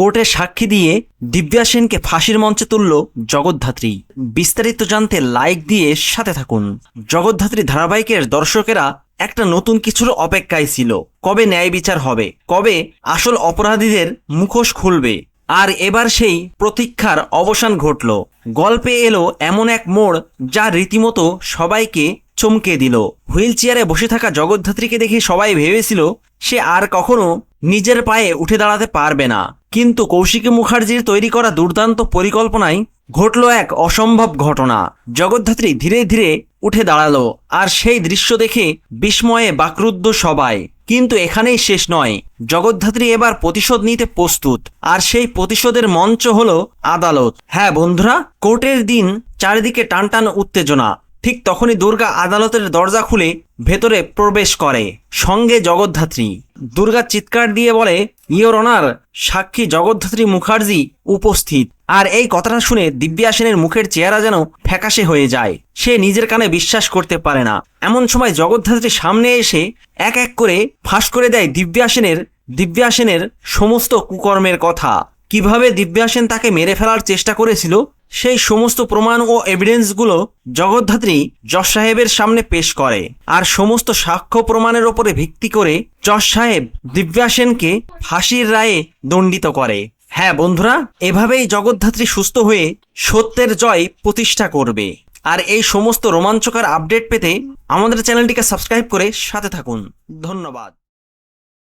কোর্টে সাক্ষী দিয়ে দিব্যা সেনকে ফাঁসির মঞ্চে তুলল জগদ্ধাত্রী। বিস্তারিত জানতে লাইক দিয়ে সাথে থাকুন। জগদ্ধাত্রী ধারাবাহিকের দর্শকেরা একটা নতুন কিছুর অপেক্ষায় ছিল। কবে ন্যায় বিচার হবে? কবে আসল অপরাধীদের মুখোশ খুলবে? আর এবার সেই প্রতীক্ষার অবসান ঘটল। গল্পে এলো এমন এক মোড় যা রীতিমতো সবাইকে চমকে দিল। হুইল চেয়ারে বসে থাকা জগদ্ধাত্রীকে দেখে সবাই ভেবেছিল, সে আর কখনো নিজের পায়ে উঠে দাঁড়াতে পারবে না। কিন্তু কৌশিকী মুখার্জির তৈরি করা দুর্দান্ত পরিকল্পনায় ঘটল এক অসম্ভব ঘটনা। জগদ্ধাত্রী ধীরে ধীরে উঠে দাঁড়াল, আর সেই দৃশ্য দেখে বিস্ময়ে বাকরুদ্ধ সবাই। কিন্তু এখানেই শেষ নয়, জগদ্ধাত্রী এবার প্রতিশোধ নিতে প্রস্তুত, আর সেই প্রতিশোধের মঞ্চ হলো আদালত। হ্যাঁ বন্ধুরা, কোর্টের দিন চারিদিকে টানটান উত্তেজনা ঠিক তখনই দুর্গা আদালতের দরজা খুলে ভেতরে প্রবেশ করে। সঙ্গে জগদ্ধাত্রী। দুর্গা চিৎকার দিয়ে বলে ইয়োর অনার, সাক্ষী জগদ্ধাত্রী মুখার্জি উপস্থিত। আর এই কথাটা শুনে দিব্যা সেনের মুখের চেহারা যেন ফ্যাকাশে হয়ে যায়। সে নিজের কানে বিশ্বাস করতে পারে না। এমন সময় জগদ্ধাত্রী সামনে এসে এক এক করে ফাঁস করে দেয় দিব্যা সেনের দিব্যা সেনের সমস্ত কুকর্মের কথা। কীভাবে দিব্যা সেন তাকে মেরে ফেলার চেষ্টা করেছিল সেই সমস্ত প্রমাণ ও এভিডেন্সগুলো জগদ্ধাত্রী যশ সাহেবের সামনে পেশ করে। আর সমস্ত সাক্ষ্য প্রমাণের ওপরে ভিত্তি করে যশ সাহেব দিব্যা সেনকে ফাঁসির রায়ে দণ্ডিত করে। হ্যাঁ বন্ধুরা, এভাবেই জগদ্ধাত্রী সুস্থ হয়ে সত্যের জয় প্রতিষ্ঠা করবে। আর এই সমস্ত রোমাঞ্চকর আপডেট পেতে আমাদের চ্যানেলটিকে সাবস্ক্রাইব করে সাথে থাকুন। ধন্যবাদ।